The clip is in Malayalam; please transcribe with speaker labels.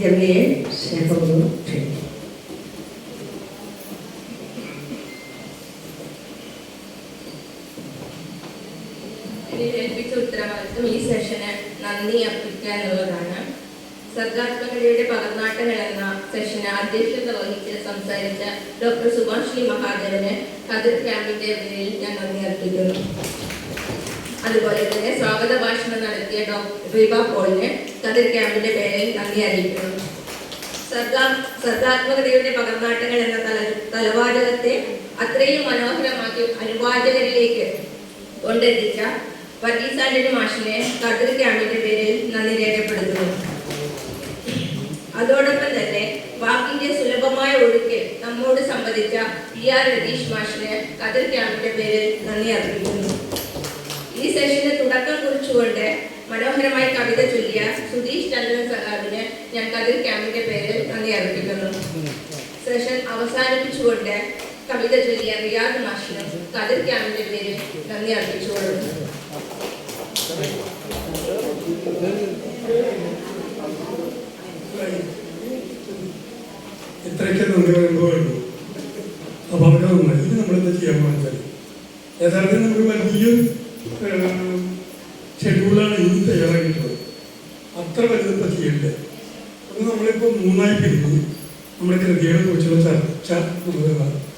Speaker 1: ജമിയെ സ്നേഹപൂർവം
Speaker 2: എനിക്ക് ഏൽപ്പിച്ച ഉത്തരവാദിത്വം ഈ സെഷന് നന്ദി അർപ്പിക്കുക എന്നുള്ളതാണ്. സർഗാത്മകതയുടെ പകർന്നാട്ടങ്ങൾ എന്ന സെഷന് അധ്യക്ഷത വഹിച്ച് സംസാരിച്ച ഡോക്ടർ സുഭാഷ്ണി മഹാദേവന് കതിർ ക്യാമ്പിന്റെ പേരിൽ ഞാൻ നന്ദി അർപ്പിക്കുന്നു. അതുപോലെ തന്നെ സ്വാഗത റീബ പോളിന് കതിർ ക്യാമ്പിന്റെ പേരിൽ നന്ദി അറിയിക്കുന്നു. സർഗാ സർഗാത്മകതയുടെ പകർന്നാട്ടങ്ങൾ എന്ന തല തലവാചകത്തെ അത്രയും മനോഹരമാക്കി അനുവാചകരിലേക്ക് കൊണ്ടെത്തിച്ച വർഗീസ് ആന്റണി മാഷിനെ കതിർ ക്യാമ്പിന്റെ പേരിൽ നന്ദി രേഖപ്പെടുത്തുന്നു. അതോടൊപ്പം തന്നെ വാക്കിന്റെ സുലഭമായ ഒഴുക്ക് നമ്മോട് സംബന്ധിച്ച പി ആർ രതീഷ് മാഷിന് കതിർ ക്യാമ്പിന്റെ പേരിൽ നന്ദി അർപ്പിക്കുന്നു. ഈ സെഷന് തുടക്കം കുറിച്ചുകൊണ്ട് മനോഹരമായി കവിത ചൊല്ലിയ സുധീഷ് ചന്ദ്രൻ ഞാൻ കതിർ ക്യാമ്പിന്റെ പേരിൽ നന്ദി അർപ്പിക്കുന്നു. സെഷൻ അവസാനിപ്പിച്ചുകൊണ്ട് കവിത ചൊല്ലിയ റിയാദ് മാഷിനും കതിർ ക്യാമ്പിന്റെ പേരിൽ നന്ദി അർപ്പിച്ചുകൊള്ളുന്നു.
Speaker 3: ഇത്രയ്ക്ക് നന്ദി പറയുമ്പോഴുള്ളൂ അപ്പോൾ അവരുടെ നന്നായി നമ്മളെന്താ ചെയ്യാൻ പാടില്ല യഥാർത്ഥത്തിൽ നമുക്ക് വലിയൊരു ഷെഡ്യൂളാണ് ഇന്ന് തയ്യാറാക്കിയിട്ടുള്ളത്. അത്ര വലുതിപ്പോൾ ചെയ്യണ്ടേ? അത് നമ്മളിപ്പോൾ മൂന്നായി പിരിഞ്ഞ് നമ്മുടെ കൃതികളെ കുറിച്ചുള്ള ചർച്ച നമുക്ക്